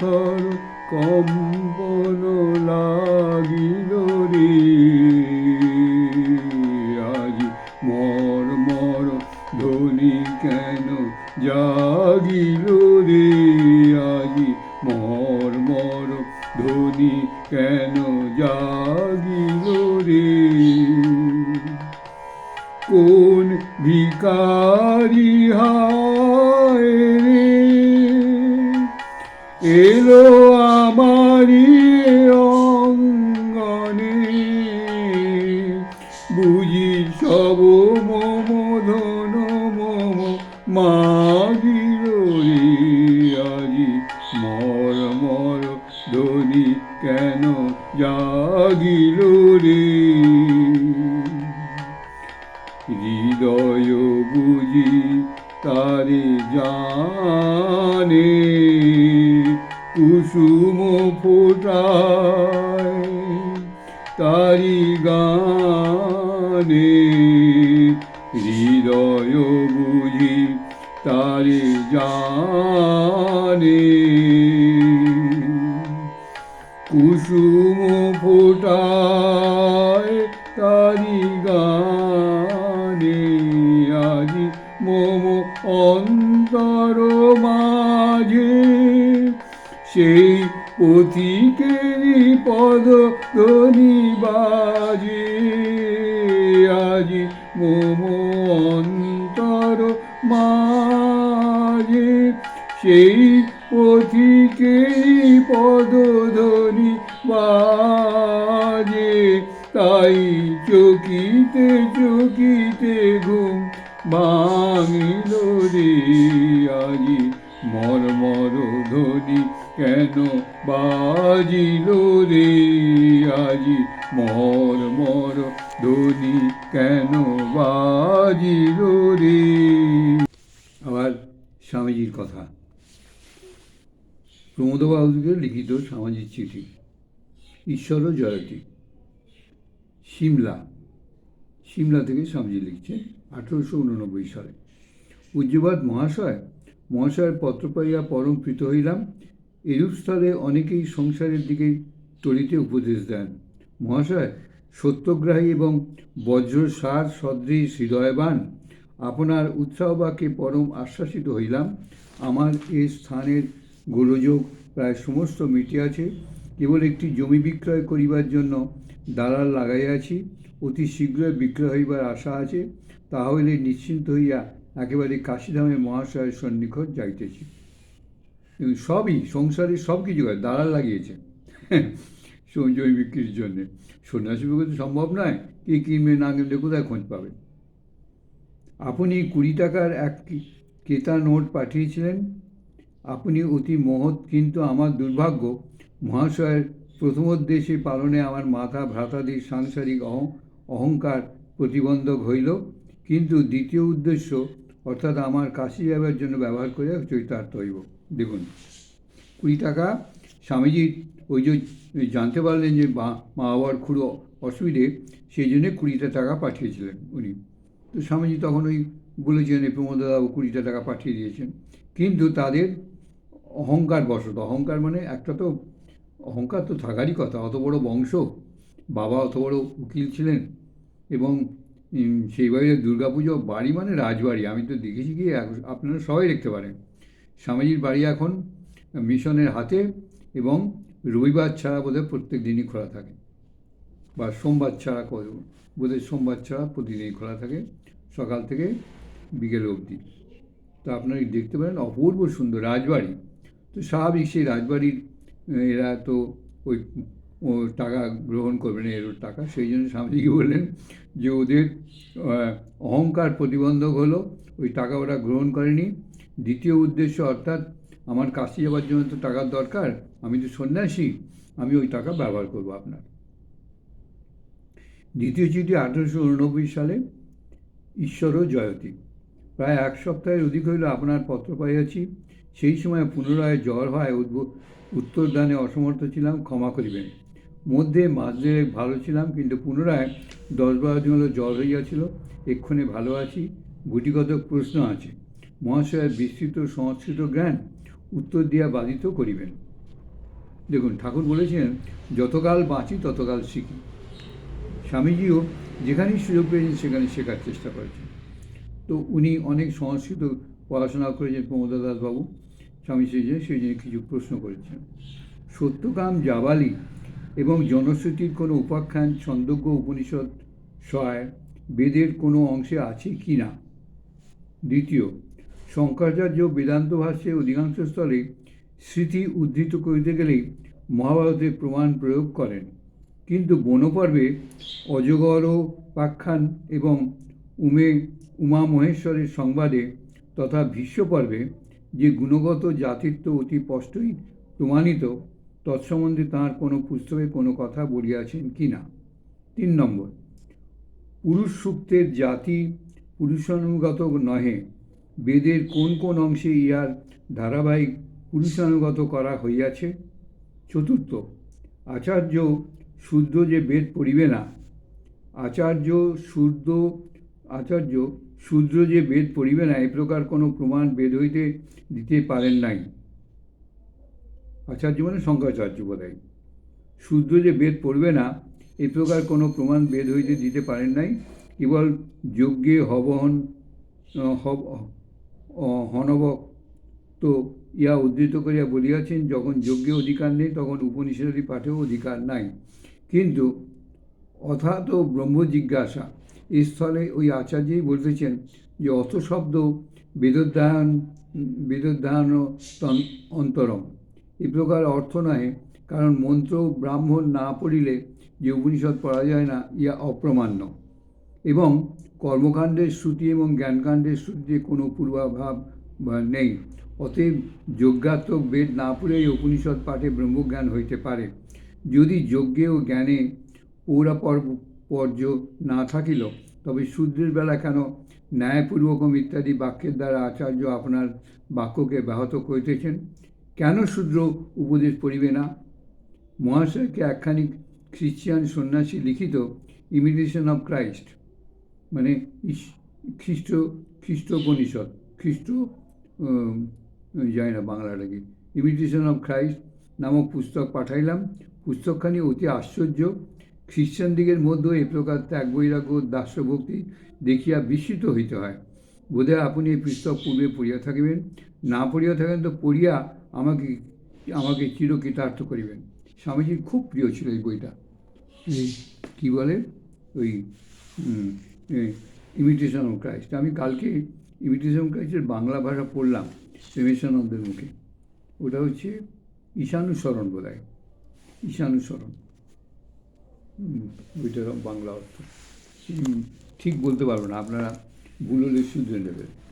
তোর কম্বন লাগিল রে। আজ মর মর ধ্বনি কেন জাগিল রে? আজ মর মর ধ্বনি কেন জাগিল রে? কোন ভিকারী এলো আমারি অঙ্গনে। বুঝি সব মম ধন মম মাগিল রে আজি। মর মর ধ্বনি কেন জাগিল রে? হৃদয় বুঝি তারে জানে। কুসুম ফোটায় তারি গানে হৃদয় বুঝি তারে জানে। কুসুম ফোটায় তারি গানে আজি মম অন্তর মাঝে সেই পথিকেরই পদ ধ্বনি বাজে। আজি মম অন্তর মাঝে। সেই পথিকেরই পদধ্বনি বাজে। তাই চকিতে চকিতে ঘুম ভাঙিল রে। আজি মর মর ধ্বনি কেন বাজিল রে আজি? মর মর, ধ্বনি কেন বাজিল রে? আবার স্বামীজির কথা। প্রমোদবাবুকে লিখিত সামাজিক চিঠি। ঈশ্বর জয়তী। সিমলা সিমলা থেকে স্বামীজি লিখছেন আঠেরোশো উননব্বই সালে। পূজ্যবাদ মহাশয়, মহাশয়ের পত্র পাইয়া পরম প্রীত হইলাম। এরূপ স্থলে অনেকেই সংসারের দিকে তরিতে উপদেশ দেন। মহাশয়, সত্যগ্রাহী এবং বজ্রসার সদৃশ হৃদয়বান, আপনার উৎসাহবাক্যে পরম আশ্বাসিত হইলাম। আমার এ স্থানের গোলযোগ প্রায় সমস্ত মিটিয়াছে কেবল একটি জমি বিক্রয় করিবার জন্য দালাল লাগাইয়াছি অতি শীঘ্রই বিক্রয় হইবার আশা আছে। তাহলে নিশ্চিন্ত হইয়া একেবারে কাশীধামে মহাশয়ের সন্নিকট যাইতেছি। সবই, সংসারে সব কিছু হয় দালাল লাগিয়েছে। জমি বিক্রির জন্যে। সন্ন্যাসী তো সম্ভব নয়। কে কিনবে না কিনলে কোথায় খোঁজ পাবে? আপনি কুড়ি টাকার এক ক্রেতা নোট পাঠিয়েছিলেন। আপনি অতি মহৎ, কিন্তু আমার দুর্ভাগ্য, মহাশয়ের প্রথমোদ্দেশে পালনে আমার মাথা ভ্রাতাদির সাংসারিক অহ, অহংকার প্রতিবন্ধক হইল। কিন্তু দ্বিতীয় উদ্দেশ্য অর্থাৎ আমার কাশি যাবার জন্য ব্যবহার করে চরিতার্থ হইব। দেখুন, কুড়ি টাকা। স্বামীজির ওই যে জানতে পারলেন যে মা বাবার খুব অসুবিধে, সেই জন্যে কুড়িটা টাকা পাঠিয়েছিলেন উনি। তো স্বামীজি তখন ওই বলেছেন প্রমোদবাবু কুড়িটা টাকা পাঠিয়ে দিয়েছেন। কিন্তু তাদের অহংকার বশত, অহংকার মানে একটা তো, অহংকার তো থাকারই কথা। অত বড় বংশ, বাবা অত বড় উকিল ছিলেন এবং সেই বাড়িতে দুর্গাপুজো বাড়ি মানে রাজবাড়ি। আমি তো দেখেছি কি আপনারা সবাই দেখতে পারেন। স্বামীজির বাড়ি এখন মিশনের হাতে এবং রবিবার ছাড়া বোধহয় প্রত্যেক দিনই খোলা থাকে। বা সোমবার ছাড়া বোধহয় সোমবার ছাড়া প্রতিদিনই খোলা থাকে, সকাল থেকে বিকেল অবধি। তো আপনারা দেখতে পারেন, অপূর্ব সুন্দর রাজবাড়ি। তো স্বাভাবিক সেই রাজবাড়ির, এরা তো ওই ও টাকা গ্রহণ করবে না এর টাকা। সেই জন্য স্বামীজিকে বললেন যে ওদের অহংকার প্রতিবন্ধক হলো, ওই টাকা ওরা গ্রহণ করেনি। দ্বিতীয় উদ্দেশ্য অর্থাৎ আমার কাশি যাওয়ার জন্য তো টাকার দরকার, আমি তো সন্ন্যাসী, আমি ওই টাকা ব্যবহার করব আপনার। দ্বিতীয় চিঠি আঠেরোশো উননব্বই সালে ঈশ্বর ও জয়তী। প্রায় এক সপ্তাহের অধিক হইল আপনার পত্র পাইয়াছি। সেই সময় পুনরায় জ্বর হয় উদ্ভ উত্তরদানে অসমর্থ ছিলাম, ক্ষমা করিবেন। মধ্যে মাস দেড়েক ভালো ছিলাম, কিন্তু পুনরায় দশ বারো দিন হলো জ্বর হইয়াছিল এক্ষণে ভালো আছি। গুটিগত প্রশ্ন আছে, মহাশয়ের বিস্তৃত সংস্কৃত জ্ঞান উত্তর দিয়া বাধিত করিবেন। দেখুন, ঠাকুর বলেছেন, যতকাল বাঁচি, ততকাল শিখি। স্বামীজিও যেখানেই সুযোগ পেয়েছেন, সেখানে শেখার চেষ্টা করেছেন। তো উনি অনেক সংস্কৃত পড়াশোনা করেছেন প্রমোদা দাসবাবু স্বামী সেই জন্য সেই জন্য কিছু প্রশ্ন করেছেন। সত্যকাম জাবালি এবং জনশ্রুতির কোনো উপাখ্যান ছন্দজ্ঞ উপনিষদ সহায় বেদের কোনো অংশে আছে কি না? দ্বিতীয়, শঙ্করাচার্য বেদান্ত ভাষ্যে অধিকাংশ স্থলে স্মৃতি উদ্ধৃত করিতে গেলেই মহাভারতের প্রমাণ প্রয়োগ করেন। কিন্তু বনপর্বে অজগর পাখ্যান এবং উমে উমা মহেশ্বরের সংবাদে তথা ভীষ্মপর্বে যে গুণগত জাতিত্ব অতি স্পষ্টই প্রমাণিত তৎসম্বন্ধে তাঁর কোনো পুস্তকে কোনো কথা বলিয়াছেন কি না? তিন নম্বর, পুরুষ সূক্তের জাতি পুরুষানুগত নহে। বেদের কোন কোন অংশে ইহার ধারাবাহিক পুরুষানুগত করা হইয়াছে? চতুর্থ, আচার্য শুদ্ধ যে বেদ পড়িবে না? আচার্য শুদ্ধ, আচার্য শূদ্র যে বেদ পড়িবে না, এ প্রকার কোনো প্রমাণ বেদ হইতে দিতে পারেন নাই। আচার্য মানে শঙ্করাচার্য বোধহয়। শূদ্র যে বেদ পড়বে না, এ প্রকার কোনো প্রমাণ বেদ হইতে দিতে পারেন নাই। কেবল যজ্ঞে হবহন হব হনবক তো ইহা উদ্ধৃত করিয়া বলিয়াছেন, যখন যজ্ঞে অধিকার নেই, তখন উপনিষদী পাঠেও অধিকার নাই। কিন্তু অথাত ব্রহ্ম জিজ্ঞাসা স্থলে ওই আচার্যই বলতেছেন যে, অত শব্দ বেদোধ্যায়ন বেদোদ্ধায়ন তন- অন্তরম। এ প্রকার অর্থ নহে কারণ মন্ত্র ব্রাহ্মণ না পড়িলে যে উপনিষদ পড়া যায় না ইয়া অপ্রমাণ্য। এবং কর্মকাণ্ডের শ্রুতি এবং জ্ঞানকাণ্ডের শ্রুতিতে কোনো পূর্বাভাব নেই। অতএব যজ্ঞাত্মক বেদ না পড়েই উপনিষদ পাঠে ব্রহ্মজ্ঞান হইতে পারে। যদি যজ্ঞে ও জ্ঞানে পৌরাপর্ব পর্য না থাকিল, তবে শূদ্রের বেলা কেন ন্যায়পূর্বকম ইত্যাদি বাক্যের দ্বারা আচার্য আপনার বাক্যকে ব্যাহত করিতেছেন? কেন শূদ্র উপদেশ পড়িবে না? মহাশয়কে একখানি খ্রিশ্চিয়ান সন্ন্যাসী লিখিত ইমিটেশন অফ ক্রাইস্ট মানে খ্রিস্ট, খ্রিস্টোপনিষদ, খ্রিস্ট যায় না বাংলাটাকে ইমিটেশন অফ ক্রাইস্ট নামক পুস্তক পাঠাইলাম। পুস্তকখানি অতি আশ্চর্য। খ্রিশ্চানদিগের মধ্যে এই প্রকার ত্যাগ, বৈরাগ্য দাস্যভক্তি দেখিয়া বিস্মিত হইতে হয়। বোধহয় আপনি এই পুস্তক পূর্বে পড়িয়া থাকিবেন। না পড়িয়া থাকেন তো পড়িয়া আমাকে আমাকে চিরকৃতার্থ করিবেন। স্বামীজির খুব প্রিয় ছিল এই বইটা। এই কী বলে? ওই ইমিটেশন অফ ক্রাইস্ট আমি কালকে ইমিটেশন ক্রাইস্টের বাংলা ভাষা পড়লাম প্রেমেশানন্দের মুখে। ওটা হচ্ছে ঈশানুসরণ বোধ হয় ঈশানুসরণ। হুম, ওইটার বাংলা অর্থ। ঠিক বলতে পারব না আপনারা ভুল হলে শুধরে নেবেন।